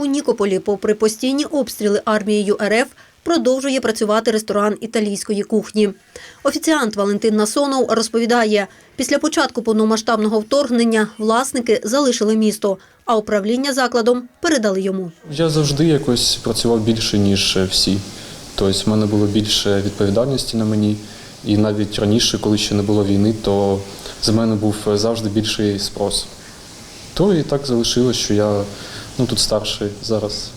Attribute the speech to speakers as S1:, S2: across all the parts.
S1: У Нікополі, попри постійні обстріли армією РФ, продовжує працювати ресторан італійської кухні. Офіціант Валентин Насонов розповідає, після початку повномасштабного вторгнення власники залишили місто, а управління закладом передали йому.
S2: Я завжди якось працював більше, ніж всі. Тобто в мене було більше відповідальності на мені. І навіть раніше, коли ще не було війни, то з мене був завжди більший спрос. То і так залишилось, що я ну, тут старший зараз.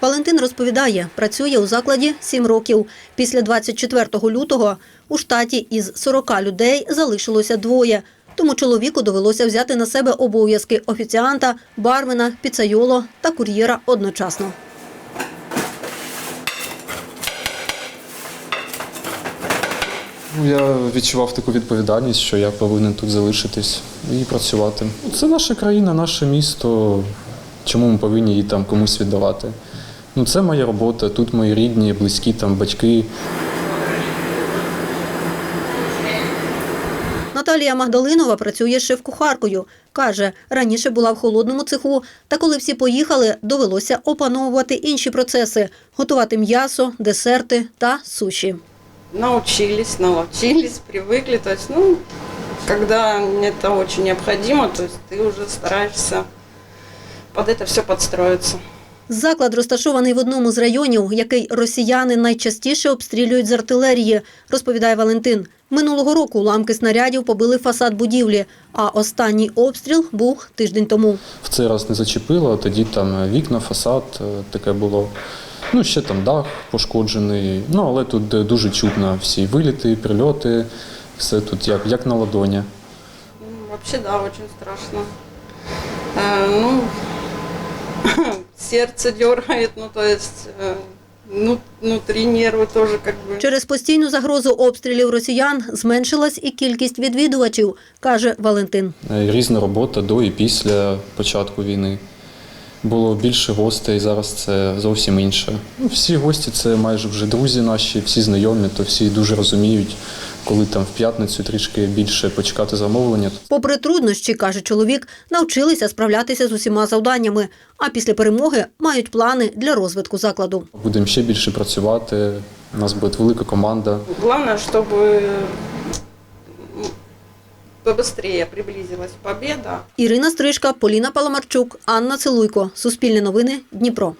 S1: Валентин розповідає, працює у закладі 7 років. Після 24 лютого у штаті із 40 людей залишилося двоє. Тому чоловіку довелося взяти на себе обов'язки офіціанта, бармена, піцайоло та кур'єра одночасно.
S2: Ну, Я відчував таку відповідальність, що я повинен тут залишитись і працювати. Це наша країна, наше місто. Чому ми повинні її там комусь віддавати? Ну, це моя робота, тут мої рідні, близькі, там батьки.
S1: Наталія Магдалинова працює шеф-кухаркою. Каже, раніше була в холодному цеху, та коли всі поїхали, довелося опановувати інші процеси – готувати м'ясо, десерти та суші.
S3: Научились, научились, привыкли. То есть, ну, когда это очень необходимо, то есть ты уже стараешься под это все подстроиться.
S1: Заклад розташований в одному з районів, який росіяни найчастіше обстрілюють з артилерії, розповідає Валентин. Минулого року уламки снарядів побили фасад будівлі, а останній обстріл був тиждень тому.
S2: В цей раз не зачепило, тоді там вікна, фасад е, таке було. Ну, ще там дах пошкоджений. Ну, але тут е, дуже чутно всі виліти, прильоти, все тут як, як на ладоні.
S3: Ну, Вообще, да, очень страшно. Э, ну, сердце дергает, ну, то есть, э, ну, внутри нервы тоже как бы.
S1: Через постійну загрозу обстрілів росіян зменшилась і кількість відвідувачів, каже Валентин.
S2: Е, Різна робота до і після початку війни. Було більше гостей, зараз це зовсім інше. Ну, всі гості це майже вже друзі наші, всі знайомі, то всі дуже розуміють, коли там в п'ятницю трішки більше почекати замовлення.
S1: Попри труднощі, каже чоловік, навчилися справлятися з усіма завданнями, а після перемоги мають плани для розвитку закладу.
S2: Будемо ще більше працювати. У нас буде велика команда.
S3: Главное, чтобы м, побыстрее приблизилась победа.
S1: Ірина Стрижка, Поліна Паламарчук, Анна Целуйко. Суспільне новини, Дніпро.